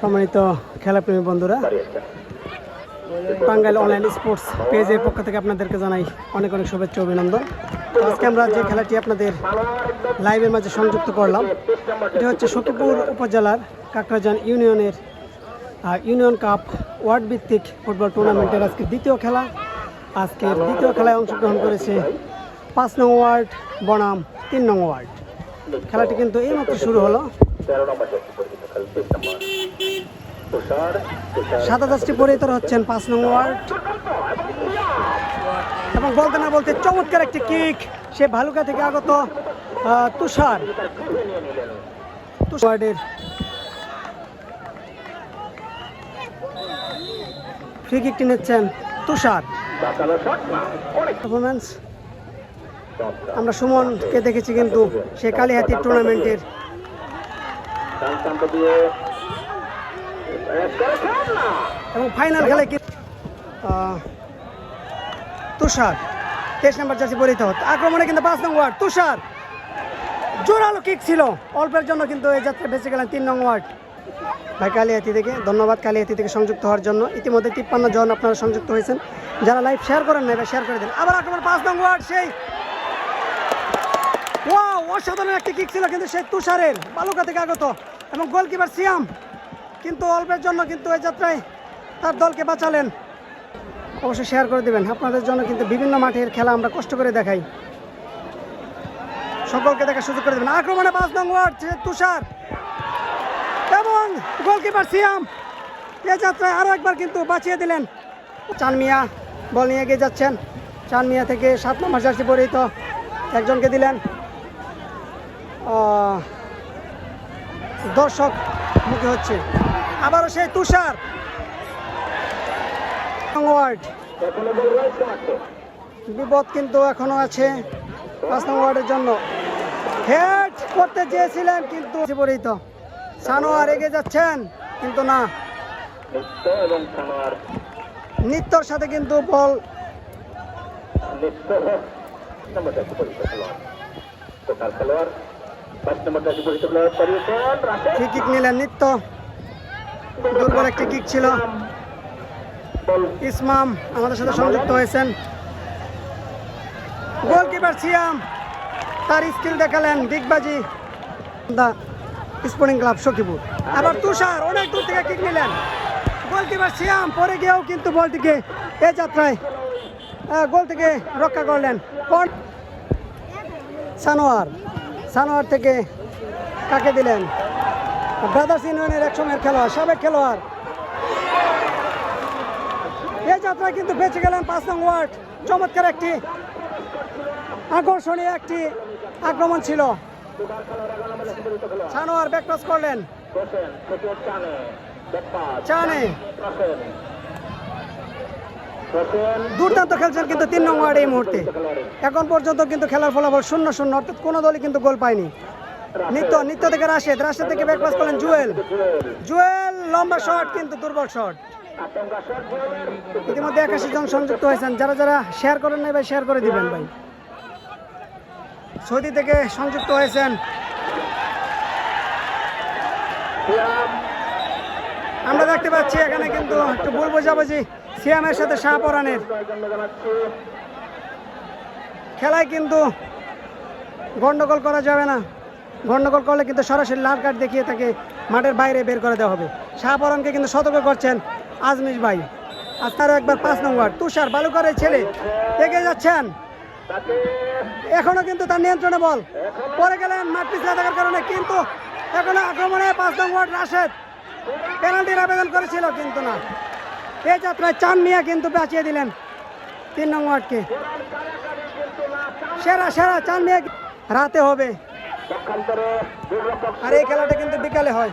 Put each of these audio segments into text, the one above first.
সম্মানিত খেলাপ্রেমী বন্ধুরা Tangail online sports পেজের পক্ষ থেকে আপনাদেরকে জানাই অনেক অনেক শুভেচ্ছা অভিনন্দন। আজকে আমরা যে খেলাটি আপনাদের লাইভের মাঝে সংযুক্ত করলাম, এটা হচ্ছে সখীপুর উপজেলার কাকরাজান ইউনিয়নের ইউনিয়ন কাপ ওয়ার্ড ভিত্তিক ফুটবল টুর্নামেন্টের আজকে দ্বিতীয় খেলা। আজকে দ্বিতীয় খেলায় অংশগ্রহণ করেছে পাঁচ নং ওয়ার্ড, বনাম তিন নং ওয়ার্ড। খেলাটি কিন্তু এইমাত্র শুরু হলো। সাতাশটি পরিতর হচ্ছেন পাঁচ নং ওয়ার্ড। এবং বলতে না বলতে চমৎকার একটি কিক সে ভালুকা থেকে আগত তুষার। তুষার ওয়ার্ডের ফ্রি কিকটি নিচ্ছেন তুষার। পারফরমেন্স আমরা সুমনকে দেখেছি কিন্তু সে কালীহাতি টুর্নামেন্টের এবং ফাইনাল খেলায় কি তুষার। তেইশ নম্বর জার্সি পরিহিত হত। আক্রমণে কিন্তু পাঁচ নং ওয়ার্ড, তুষার। জোরালো কিক ছিল। অল্পের জন্য কিন্তু এই যাত্রা বেঁচে গেলেন তিন নং ওয়ার্ড। ভাই কালিয়াতি থেকে ধন্যবাদ কালিয়াতি থেকে সংযুক্ত হওয়ার জন্য। ইতিমধ্যে তিপ্পান্ন জন আপনারা সংযুক্ত হয়েছেন। যারা লাইভ শেয়ার করেন না শেয়ার করে দেন। আবার আক্রমণ, পাঁচ নং ওয়ার্ড, সেই ওয়াও অসাধারণ একটি কিক ছিল কিন্তু সেই তুষারের। বালুকা থেকে আগত। এবং গোলকিপার সিয়াম। কিন্তু অল্পের জন্য কিন্তু এই যাত্রায় তার দলকে বাঁচালেন। অবশ্যই শেয়ার করে দেবেন। আপনাদের জন্য কিন্তু বিভিন্ন মাঠের খেলা আমরা কষ্ট করে দেখাই। সকলকে দেখার সুযোগ করে দেবেন। আক্রমণে পাঁচ নং ওয়ার্ড তুষার। এবং গোলকিপার সিয়াম এ যাত্রায় আরও একবার কিন্তু বাঁচিয়ে দিলেন। চান মিয়া বল নিয়ে এগিয়ে যাচ্ছেন। চান মিয়া থেকে সাত নম্বর জার্সি পরিহিত একজনকে দিলেন। দর্শক মুখে হচ্ছে। আবারও সেই তুষার। ওয়ার্ড। বিপদ কিন্তু এখনও আছে পাঁচ নম্বর ওয়ার্ডের জন্য। হেড করতে চেয়েছিলেন কিন্তু পরিহিত সানোয়ার এগিয়ে যাচ্ছেন, কিন্তু না। নিত্যর সাথে কিন্তু বল। পরিচিত খেলোয়াড় ফ্রি কিক নিলেন নিত্য। দুর্বল একটি কিক ছিল। ইসমাম আমাদের সাথে সংযুক্ত হয়েছেন। গোলকিপার সিয়াম তার স্কিল দেখালেন ডিগবাজি দা স্পোর্টিং ক্লাব সখীপুর। আবার তুষার অনেক দূর থেকে কিক নিলেন। গোলকিপার সিয়াম পরে গিয়েও কিন্তু বলটিকে এ যাত্রায় গোল থেকে রক্ষা করলেন। সানোয়ার। সানোয়ার থেকে কাকে দিলেন? ব্রাদার্স ইউনিয়নের এক সময়ের খেলোয়াড় সাবেক খেলোয়াড়। এই যাত্রায় কিন্তু বেঁচে গেলেন পাঁচ নং ওয়ার্ড। চমৎকার একটি আকর্ষণীয় একটি আক্রমণ ছিল। সানোয়ার ব্যাকপাস করলেন। চানে। দুর্দান্ত খেলছেন কিন্তু তিন নং ওয়ার্ড এই মুহূর্তে। এখন পর্যন্ত কিন্তু খেলার ফলাফল শূন্য শূন্য, অর্থাৎ কোনো দলই কিন্তু গোল পায়নি। নিত্য নিত্য থেকে রাশেদ রাশেদ থেকে ব্যাকপাস করলেন জুয়েল। জুয়েল, লম্বা শট কিন্তু দুর্বল শট ইতিমধ্যে একাশি জন সংযুক্ত হয়েছেন। যারা যারা শেয়ার করেন নাই ভাই শেয়ার করে দিবেন ভাই। সৌদি থেকে সংযুক্ত হয়েছেন। আমরা দেখতে পাচ্ছি এখানে কিন্তু একটু ভুল বোঝাবুঝি। সিয়ামের সাথে শাহপরানের খেলায় কিন্তু গন্ডগোল করা যাবে না। গন্ডগোল করলে কিন্তু সরাসরি লাল কার্ড দেখিয়ে তাকে মাঠের বাইরে বের করে দেওয়া হবে। শাহপরানকে কিন্তু সতর্ক করছেন আজমিশ ভাই। আর তারও একবার পাঁচ নম্বর, তুষার বালুকারের ছেলে। এগিয়ে যাচ্ছেন। এখনও কিন্তু তার নিয়ন্ত্রণে বল। পরে গেলেন মাঠ পিছলে থাকার কারণে, কিন্তু এখনও আক্রমণে পাঁচ নম্বর রাশেদ। পেনাল্টির আবেদন করেছিল, কিন্তু না। এই যাত্রায় চান মিয়া কিন্তু বাঁচিয়ে দিলেন তিন নং ওয়ার্ডকে। সেরা সেরা চান মিয়া রাতে হবে। আর এই খেলাটা কিন্তু বিকালে হয়।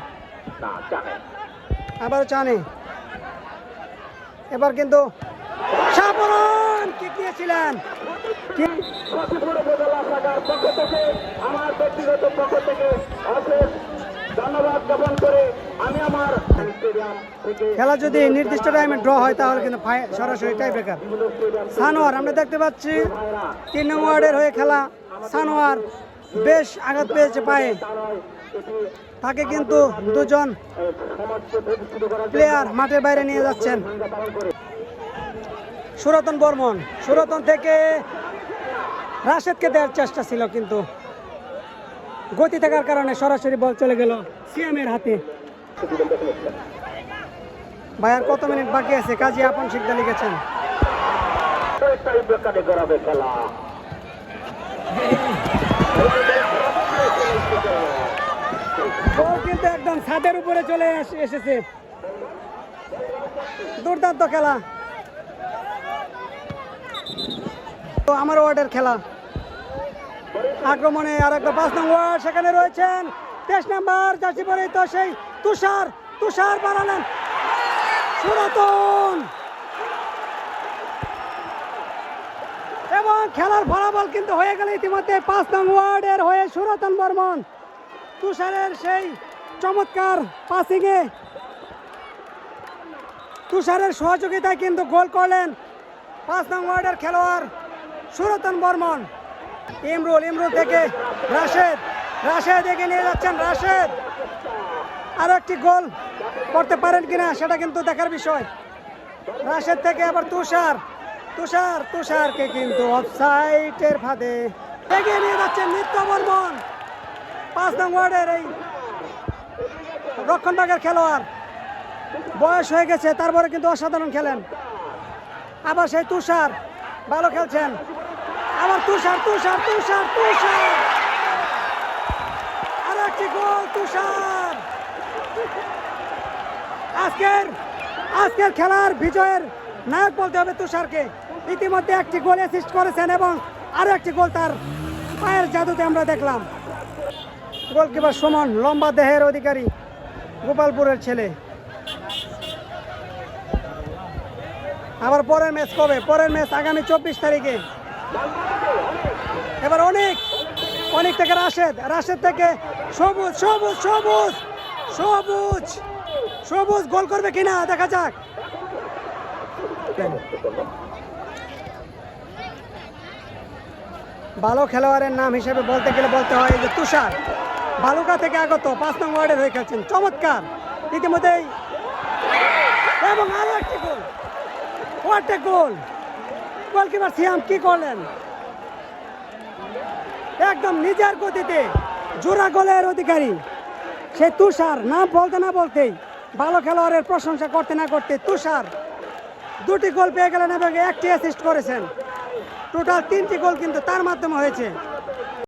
আবারও চানে এবার কিন্তু সাপরণ কি দিয়েছিলেন আমার ব্যক্তিগত পক্ষ থেকে ধন্যবাদ জ্ঞাপন করে আমি আমার খেলা যদি নির্দিষ্ট টাইমে ড্র হয়, তাহলে কিন্তু সরাসরি টাই ব্রেকার সানোয়ার, আমরা দেখতে পাচ্ছি, তিন নং ওয়ার্ডের হয়ে খেলা। সানোয়ার বেশ আঘাত পেয়েছে পায়ে। তাকে কিন্তু দুজন প্লেয়ার মাঠের বাইরে নিয়ে যাচ্ছেন। সুরতন বর্মন, সুরতন থেকে রাশেদকে দেওয়ার চেষ্টা ছিল কিন্তু। গতি থাকার কারণে সরাসরি বল চলে গেল সিএমের হাতে। ভাইয়ার কত মিনিট বাকি আছে? কাজী আপন শিকদা লিখেছেন। খেলা কিন্তু একদম ছাদের উপরে চলে এস- এসেছে। দুর্দান্ত খেলা। তো আমার ওয়ার্ডের খেলা। আক্রমণে আর একটা পাঁচ নম্বর সেখানে রয়েছেন। তেইশ নাম্বার, জার্সি পরে তো সেই তুষার তুষার বাড়ালেন সুরতন। এবং খেলার ফলাফল কিন্তু হয়ে গেল ইতিমধ্যে পাঁচ নং ওয়ার্ডের হয়ে সুরতন বর্মন। তুষারের সেই চমৎকার পাসিংয়ে তুষারের সহযোগিতায় কিন্তু গোল করলেন পাঁচ নং ওয়ার্ডের খেলোয়াড় সুরতন বর্মন। ইমরুল ইমরুল থেকে রাশেদ রাশেদ এগিয়ে নিয়ে যাচ্ছেন, রাশেদ। আরও একটি গোল করতে পারেন কিনা সেটা কিন্তু দেখার বিষয়। রাশেদ থেকে আবার তুষার। তুষার, তুষারকে কিন্তু অফসাইটের ফাঁদে এগিয়ে নিয়ে যাচ্ছেন নিত্য বর্মন। পাঁচ নং ওয়ার্ডের এই রক্ষণভাগের খেলোয়াড়। বয়স হয়ে গেছে, তারপরে কিন্তু অসাধারণ খেলেন। আবার সেই তুষার, ভালো খেলছেন। আবার তুষার তুষার তুষার তুষার আরও একটি গোল তুষার আজকের খেলার বিজয়ের নায়ক বলতে হবে তুষারকে। ইতিমধ্যে একটি গোল অ্যাসিস্ট করেছেন এবং আরও একটি গোল তার পায়ের জাদুতে আমরা দেখলাম। গোলকিপার সুমন, লম্বা দেহের অধিকারী, গোপালপুরের ছেলে। আবার পরের ম্যাচ কবে? পরের ম্যাচ আগামী চব্বিশ তারিখে। এবার অনেক অনেক থেকে রাশেদ। রাশেদ থেকে সবুজ সবুজ সবুজ সবুজ। সবুজ গোল করবে কিনা? দেখা যাক। ভালো খেলোয়াড়ের নাম হিসেবে বলতে গেলে বলতে হয় যে তুষার। বালুকা থেকে আগত পাঁচ নং ওয়ার্ডের হয়ে খেলছেন চমৎকার। ইতিমধ্যেই এবং আরও একটি গোল। এ গোল। গোলকিপার সিয়াম কি করলেন? একদম নিজের গতিতে জোড়া গোলের অধিকারী। সে তুষার, নাম বলতে না বলতেই ভালো খেলোয়াড়ের প্রশংসা করতে না করতে তুষার দুটি গোল পেয়ে গেলেন এবং একটি অ্যাসিস্ট করেছেন। টোটাল তিনটি গোল কিন্তু তার মাধ্যমে হয়েছে।